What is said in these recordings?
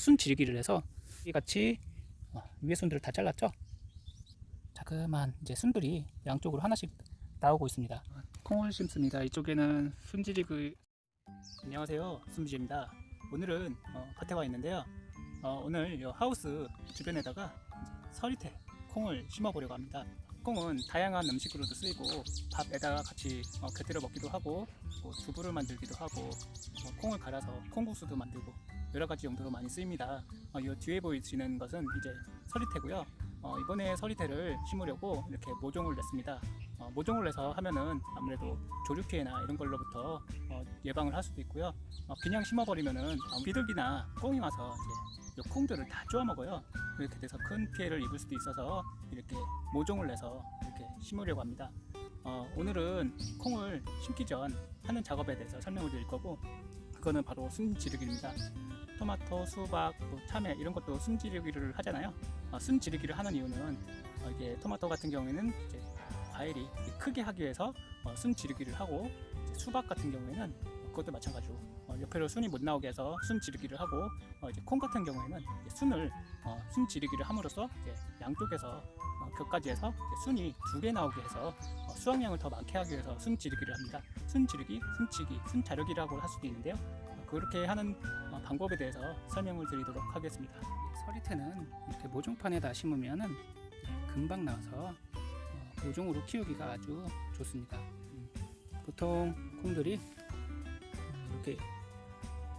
순 지르기를 해서 이 같이 어, 위에 순들을 다 잘랐죠. 자그만 이제 순들이 양쪽으로 하나씩 나오고 있습니다. 콩을 심습니다. 이쪽에는 순지리그 안녕하세요, 순지입니다. 오늘은 어, 밭에 와 있는데요. 어, 오늘 이 하우스 주변에다가 서리태 콩을 심어 보려고 합니다. 콩은 다양한 음식으로도 쓰이고 밥에다가 같이 어, 곁들여 먹기도 하고 뭐 두부를 만들기도 하고 어, 콩을 갈아서 콩국수도 만들고 여러 가지 용도로 많이 쓰입니다. 어, 이 뒤에 보이시는 것은 이제 서리태고요. 어, 이번에 서리태를 심으려고 이렇게 모종을 냈습니다. 어, 모종을 내서 하면은 아무래도 조류 피해나 이런 걸로부터 어, 예방을 할 수도 있고요. 어, 그냥 심어버리면은 어, 비둘기나 꽁이 와서 이제 이 콩들을 다 쪼아 먹어요. 이렇게 돼서 큰 피해를 입을 수도 있어서 이렇게 모종을 내서 이렇게 심으려고 합니다. 어, 오늘은 콩을 심기 전 하는 작업에 대해서 설명을 드릴 거고 그거는 바로 순지르기입니다. 토마토, 수박, 또 참외 이런 것도 순지르기를 하잖아요. 어, 순지르기를 하는 이유는 어, 이게 토마토 같은 경우에는 이제 과일이 크게 하기 위해서 어, 순지르기를 하고 수박 같은 경우에는 그것도 마찬가지로 어, 옆으로 순이 못 나오게 해서 순지르기를 하고 어, 이제 콩 같은 경우에는 순을 어, 순지르기를 함으로써 이제 양쪽에서 어, 격까지 해서 순이 두 개 나오게 해서 어, 수확량을 더 많게 하기 위해서 순지르기를 합니다. 순지르기, 순치기, 순자르기라고 할 수도 있는데요. 어, 그렇게 하는 어, 방법에 대해서 설명을 드리도록 하겠습니다. 서리태는 이렇게 모종판에다 심으면은 예, 금방 나와서 어, 모종으로 키우기가 아주 좋습니다. 음, 보통 콩들이 음, 이렇게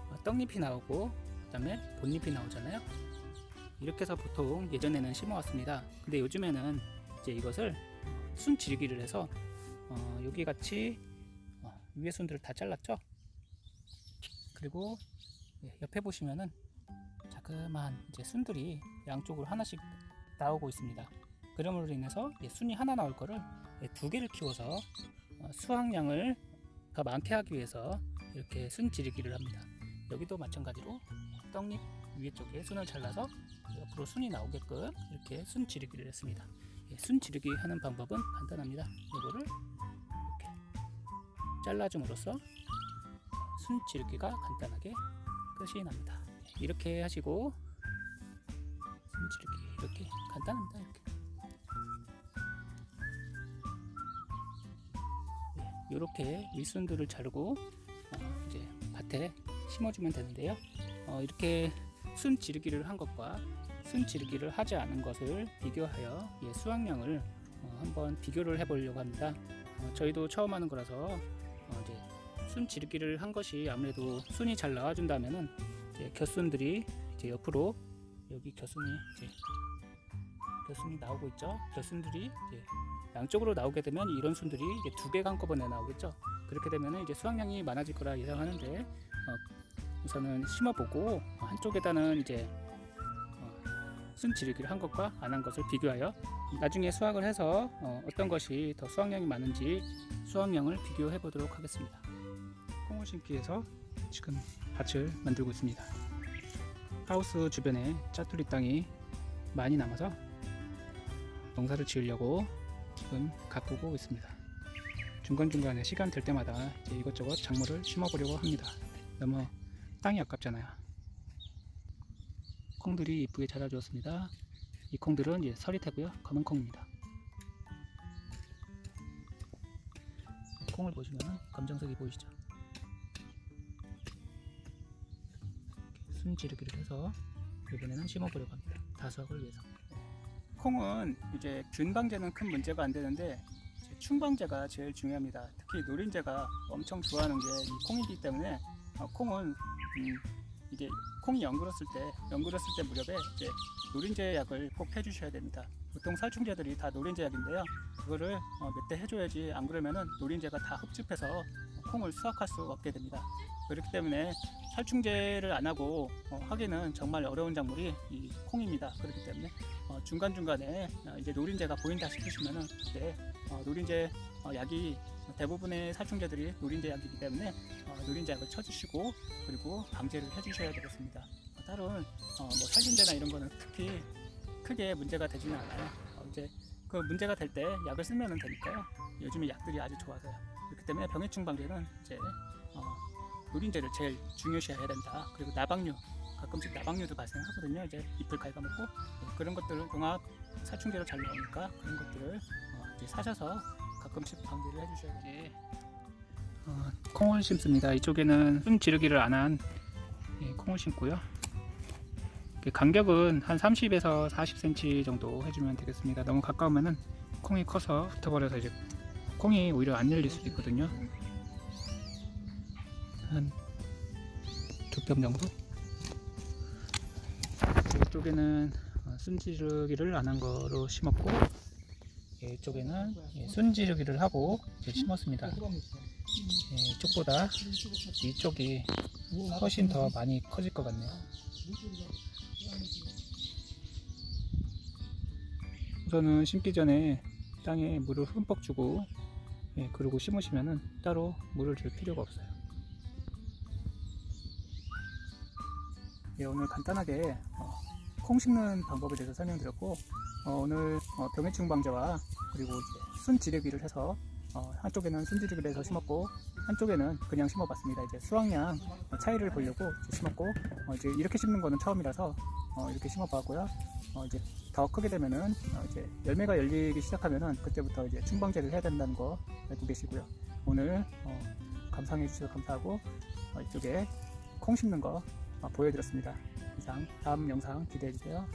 어, 떡잎이 나오고 그다음에 본잎이 나오잖아요. 이렇게 해서 보통 예전에는 심어왔습니다. 근데 요즘에는 이제 이것을 순 지르기를 해서 어, 여기 같이 어, 위에 순들을 다 잘랐죠. 그리고 예, 옆에 보시면은 자그만 이제 순들이 양쪽으로 하나씩 나오고 있습니다. 그럼으로 인해서 예, 순이 하나 나올 거를 예, 두 개를 키워서 어, 수확량을 더 많게 하기 위해서 이렇게 순 지르기를 합니다. 여기도 마찬가지로 떡잎 위에 쪽에 순을 잘라서 옆으로 순이 나오게끔 이렇게 순 지르기를 했습니다. 예, 순 지르기 하는 방법은 간단합니다. 이거를 이렇게 잘라줌으로써 순 지르기가 간단하게 끝이 납니다. 예, 이렇게 하시고 순 지르기 이렇게 간단합니다. 이렇게 예, 이렇게 일순들을 자르고 어, 이제 밭에 심어주면 되는데요. 어, 이렇게 순 지르기를 한 것과 순 지르기를 하지 않은 것을 비교하여 예, 수확량을 어, 한번 비교를 해 보려고 합니다. 어, 저희도 처음 하는 거라서 어, 이제 순 지르기를 한 것이 아무래도 순이 잘 나와준다면은 이제 곁순들이 이제 옆으로 여기 곁순이 이제 곁순이 나오고 있죠. 곁순들이 이제 양쪽으로 나오게 되면 이런 순들이 이제 두 개가 한꺼번에 나오겠죠. 그렇게 되면 이제 수확량이 많아질 거라 예상하는데 어, 우선은 심어보고 어, 한쪽에다는 이제 어, 순 지르기를 한 것과 안 한 것을 비교하여 나중에 수확을 해서 어, 어떤 것이 더 수확량이 많은지 수확량을 비교해 보도록 하겠습니다. 콩을 심기 위해서 지금 밭을 만들고 있습니다. 하우스 주변에 짜투리 땅이 많이 남아서 농사를 지으려고 지금 가꾸고 있습니다. 중간중간에 시간 될 때마다 이제 이것저것 작물을 심어보려고 합니다. 너무 땅이 아깝잖아요. 콩들이 이쁘게 자라주었습니다. 이 콩들은 이제 서리태고요. 검은 콩입니다. 콩을 보시면 검정색이 보이시죠? 순지르기를 해서 이번에는 심어보려고 합니다. 다수확을 위해서. 콩은 이제 균 방제는 큰 문제가 안 되는데 이제 충 방제가 제일 중요합니다. 특히 노린재가 엄청 좋아하는 게 이 콩이기 때문에 어, 콩은 음, 이게 콩이 연그렀을 때 연그렀을 때 무렵에 이제 노린재 약을 꼭 해주셔야 됩니다. 보통 살충제들이 다 노린재 약인데요. 그거를 어, 몇대 해줘야지 안 그러면은 노린재가 다 흡집해서 콩을 수확할 수 없게 됩니다. 그렇기 때문에 살충제를 안 하고 어, 하기는 정말 어려운 작물이 이 콩입니다. 그렇기 때문에 어, 중간 중간에 이제 노린재가 보인다 싶으시면은 그때 어, 노린재 어, 약이 대부분의 살충제들이 노린재 약이기 때문에 어, 노린재 약을 쳐주시고 그리고 방제를 해주셔야 되겠습니다. 어, 다른 어, 뭐 살균제나 이런 거는 특히 크게 문제가 되지는 않아요. 어, 이제 그 문제가 될 때 약을 쓰면 되니까요. 요즘에 약들이 아주 좋아서요. 그렇기 때문에 병해충 방제는 이제 어, 노린재를 제일 중요시해야 된다. 그리고 나방류 가끔씩 나방류도 발생하거든요. 이제 잎을 갉아먹고 예, 그런 것들을 용합 살충제로 잘 나오니까 그런 것들을 어, 이제 사셔서 가끔씩 방제를 해주셔야 돼요. 어, 콩을 심습니다. 이쪽에는 순 지르기를 안한 콩을 심고요. 간격은 한 30에서 40cm 정도 해주면 되겠습니다. 너무 가까우면은 콩이 커서 붙어버려서 이제 콩이 오히려 안 열릴 수도 있거든요. 한 두 뼘 정도? 이쪽에는 어, 순지르기를 안 한 거로 심었고 예, 이쪽에는 예, 순지르기를 하고 이제 심었습니다. 예, 이쪽보다 이쪽이 훨씬 더 많이 커질 것 같네요. 우선은 심기 전에 땅에 물을 흠뻑 주고 예, 그리고 심으시면은 따로 물을 줄 필요가 없어요. 예, 오늘 간단하게 어, 콩 심는 방법에 대해서 설명드렸고 어, 오늘 어, 병해충 방제와 그리고 이제 순 지르기를 해서 어, 한쪽에는 순 지르기를 해서 심었고 한쪽에는 그냥 심어봤습니다. 이제 수확량 어, 차이를 보려고 심었고 어, 이제 이렇게 심는 거는 처음이라서 어, 이렇게 심어봤고요. 어, 이제 더 크게 되면은 어, 이제 열매가 열리기 시작하면은 그때부터 이제 충방제를 해야 된다는 거 알고 계시고요. 오늘 어, 감상해 주셔서 감사하고 어, 이쪽에 콩 심는 거 어, 보여드렸습니다. 이상 다음 영상 기대해 주세요.